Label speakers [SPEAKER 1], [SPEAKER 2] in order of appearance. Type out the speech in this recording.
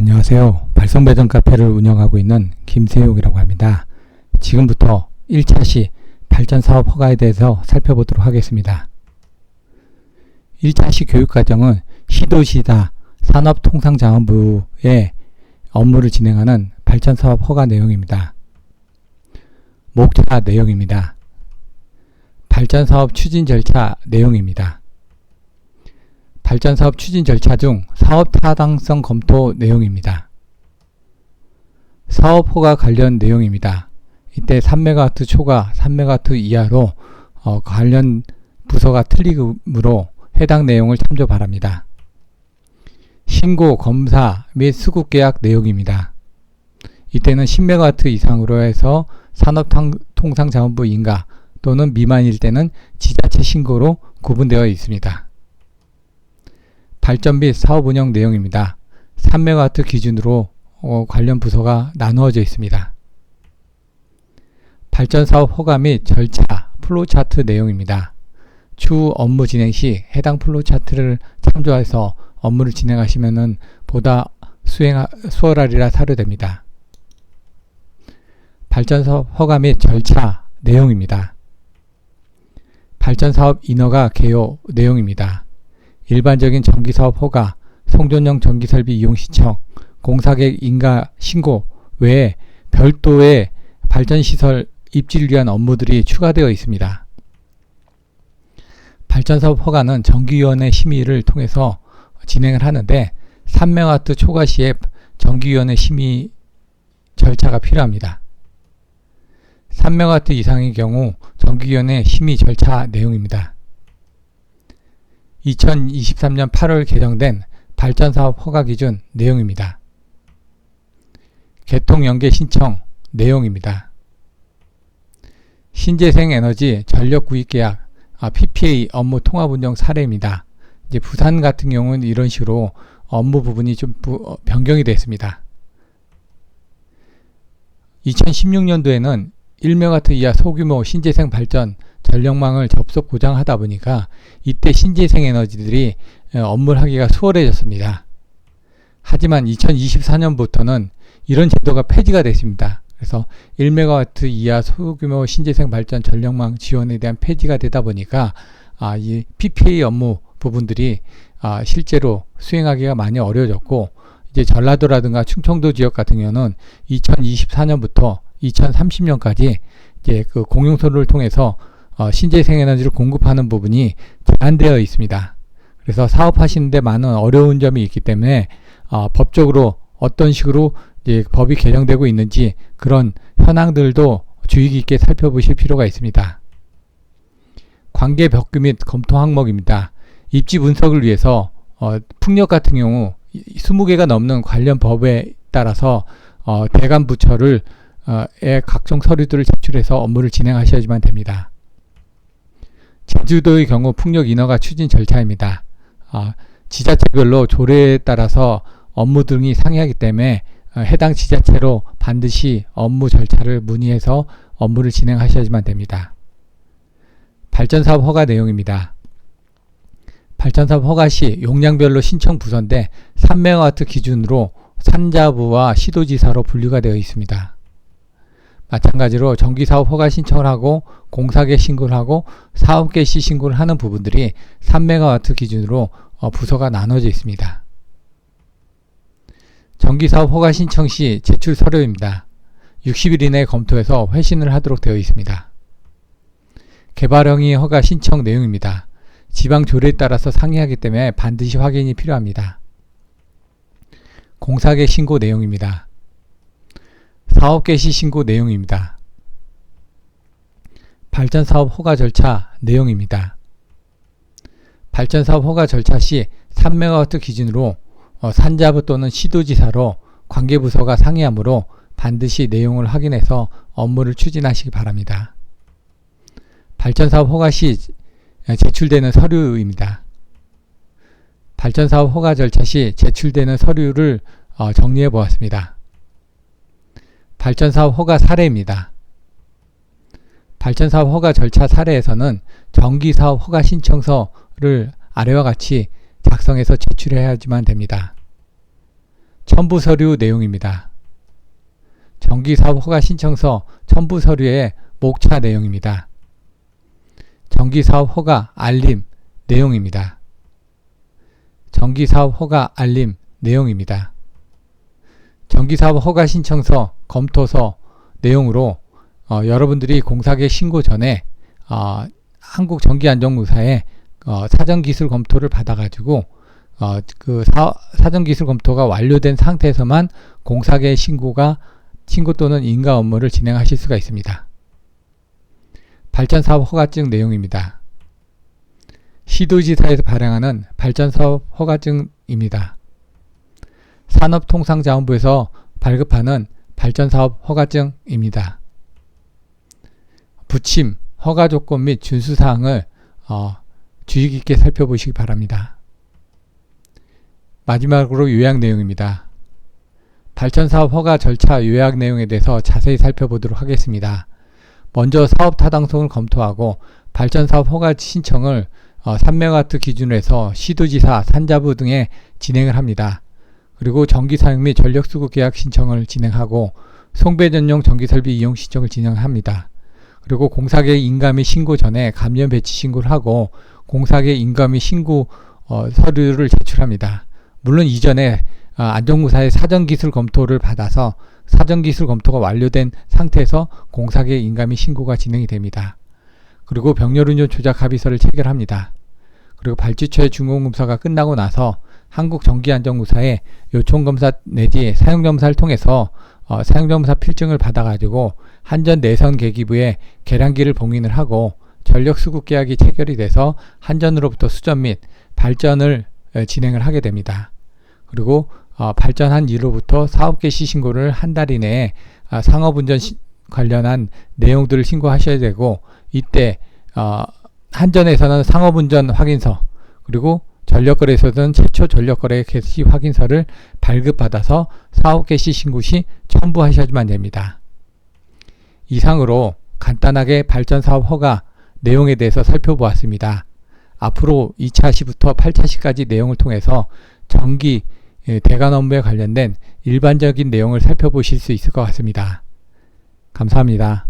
[SPEAKER 1] 안녕하세요. 발성배정 카페를 운영하고 있는 김세용이라고 합니다. 지금부터 1차 시 발전 사업 허가에 대해서 살펴보도록 하겠습니다. 1차 시 교육과정은 시도시다 산업통상자원부의 업무를 진행하는 발전 사업 허가 내용입니다. 목차 내용입니다. 발전 사업 추진 절차 내용입니다. 발전 사업 추진 절차 중 사업 타당성 검토 내용입니다. 사업 허가 관련 내용입니다. 이때 3메가와트 초과 3메가와트 이하로 어, 관련 부서가 틀리므로 해당 내용을 참조 바랍니다. 신고, 검사 및 수급 계약 내용입니다. 이때는 10메가와트 이상으로 해서 산업통상자원부 인가 또는 미만일 때는 지자체 신고로 구분되어 있습니다. 발전 및 사업 운영 내용입니다. 3메가와트 기준으로 어, 관련 부서가 나누어져 있습니다. 발전 사업 허가 및 절차, 플로우 차트 내용입니다. 추후 업무 진행 시 해당 플로우 차트를 참조해서 업무를 진행하시면 보다 수행 수월하리라 사료됩니다. 발전 사업 허가 및 절차 내용입니다. 발전 사업 인허가 개요 내용입니다. 일반적인 전기사업 허가, 송전용 전기설비 이용 신청, 공사객 인가 신고 외에 별도의 발전시설 입지를 위한 업무들이 추가되어 있습니다. 발전사업 허가는 정기위원회 심의를 통해서 진행을 하는데 3메가와트 초과 시에 정기위원회 심의 절차가 필요합니다. 3메가와트 이상의 경우 정기위원회 심의 절차 내용입니다. 2023년 8월 개정된 발전사업 허가 기준 내용입니다. 개통 연계 신청 내용입니다. 신재생 에너지 전력 구입 계약 아, PPA 업무 통합 운영 사례입니다. 이제 부산 같은 경우는 이런 식으로 업무 부분이 좀 부, 어, 변경이 됐습니다. 2016년도에는 1메가와트 이하 소규모 신재생 발전 전력망을 접속 고장하다 보니까 이때 신재생 에너지들이 어, 업무를 하기가 수월해졌습니다. 하지만 2024년부터는 이런 제도가 폐지가 됐습니다. 그래서 1메가와트 이하 소규모 신재생 발전 전력망 지원에 대한 폐지가 되다 보니까 아, 이 PPA 업무 부분들이 아, 실제로 수행하기가 많이 어려워졌고 이제 전라도라든가 충청도 지역 같은 경우는 2024년부터 2030년까지 이제 그 공용소를 통해서 어, 신재생 에너지를 공급하는 부분이 제한되어 있습니다. 그래서 사업하시는데 많은 어려운 점이 있기 때문에 어, 법적으로 어떤 식으로 이제 법이 개정되고 있는지 그런 현황들도 주의 깊게 살펴보실 필요가 있습니다. 관계 벽규 및 검토 항목입니다. 입지 분석을 위해서 어, 풍력 같은 경우 20개가 넘는 관련 법에 따라서 어, 대관 부처를 어, 의 각종 서류들을 제출해서 업무를 진행하셔야지만 됩니다. 제주도의 경우 풍력 인허가 추진 절차입니다. 어, 지자체별로 조례에 따라서 업무 등이 상이하기 때문에 어, 해당 지자체로 반드시 업무 절차를 문의해서 업무를 진행하셔야지만 됩니다. 발전사업 허가 내용입니다. 발전사업 허가 시 용량별로 신청 부서인데 3메가와트 기준으로 산자부와 시도지사로 분류가 되어 있습니다. 마찬가지로 정기사업 허가 신청을 하고 공사계 신고를 하고 사업계 시 신고를 하는 부분들이 3메가와트 기준으로 어, 부서가 나눠져 있습니다. 정기사업 허가 신청 시 제출 서류입니다. 60일 이내에 검토해서 회신을 하도록 되어 있습니다. 개발형의 허가 신청 내용입니다. 지방 조례에 따라서 상이하기 때문에 반드시 확인이 필요합니다. 공사계 신고 내용입니다. 사업 개시 신고 내용입니다. 발전 사업 허가 절차 내용입니다. 발전 사업 허가 절차 시 3메가와트 기준으로 어, 산자부 또는 시도지사로 관계 부서가 상의하므로 반드시 내용을 확인해서 업무를 추진하시기 바랍니다. 발전사업 허가 시 제출되는 서류입니다. 발전사업 허가 절차 시 제출되는 서류를 어, 정리해 보았습니다. 발전사업 허가 사례입니다. 발전사업 허가 절차 사례에서는 정기사업 허가 신청서를 아래와 같이 작성해서 제출해야지만 됩니다. 첫 첨부 서류 내용입니다. 정기사업 허가 신청서 첨부 서류의 목차 내용입니다. 정기사업 허가 알림 내용입니다. 정기사업 허가 알림 내용입니다. 정기사업 허가 신청서 검토서 내용으로 어, 여러분들이 공사계 신고 전에 어, 한국전기안전공사에 어, 사전기술 검토를 받아가지고 어, 그 사, 사전기술 검토가 완료된 상태에서만 공사계 신고가 신고 또는 인가 업무를 진행하실 수가 있습니다. 발전사업 허가증 내용입니다. 시도지사에서 발행하는 발전사업 허가증입니다. 산업통상자원부에서 발급하는 발전사업 허가증입니다. 부침, 허가 조건 및 준수 사항을 어, 주의 깊게 살펴보시기 바랍니다. 마지막으로 요약 내용입니다. 발전사업 허가 절차 요약 내용에 대해서 자세히 살펴보도록 하겠습니다. 먼저 사업 타당성을 검토하고 발전사업 허가 신청을 어, 3메가와트 기준으로 해서 시도지사, 산자부 등에 진행을 합니다. 그리고 전기 사용 및 전력 수급 계약 신청을 진행하고 송배 전용 전기 설비 이용 신청을 진행합니다. 그리고 공사계획 인가 및 신고 전에 감면 배치 신고를 하고 공사계획 인가 및 신고 어, 서류를 제출합니다. 물론 이전에 어, 안전공사의 사전기술 검토를 받아서 사전기술 검토가 완료된 상태에서 공사계획 인가 및 신고가 진행이 됩니다. 그리고 병렬운전 조작 합의서를 체결합니다. 그리고 발주처의 중공검사가 끝나고 나서 한국전기안전공사에 요청검사 내지 사용검사를 통해서 어, 사용검사 필증을 받아가지고 한전 내선 계기부에 계량기를 봉인을 하고 전력 수급 계약이 체결이 돼서 한전으로부터 수전 및 발전을 에, 진행을 하게 됩니다. 그리고 어, 발전한 이로부터 사업 개시 신고를 한 달 이내에 아, 상업운전 시, 관련한 내용들을 신고하셔야 되고 이때 어, 한전에서는 상업운전 확인서 그리고 전력거래소는 최초 전력거래 개시 확인서를 발급받아서 사업 개시 신고 시 첨부하셔야만 됩니다. 이상으로 간단하게 발전 사업 허가 내용에 대해서 살펴보았습니다. 앞으로 2차 시부터 8차 시까지 내용을 통해서 전기 예, 대관 업무에 관련된 일반적인 내용을 살펴보실 수 있을 것 같습니다. 감사합니다.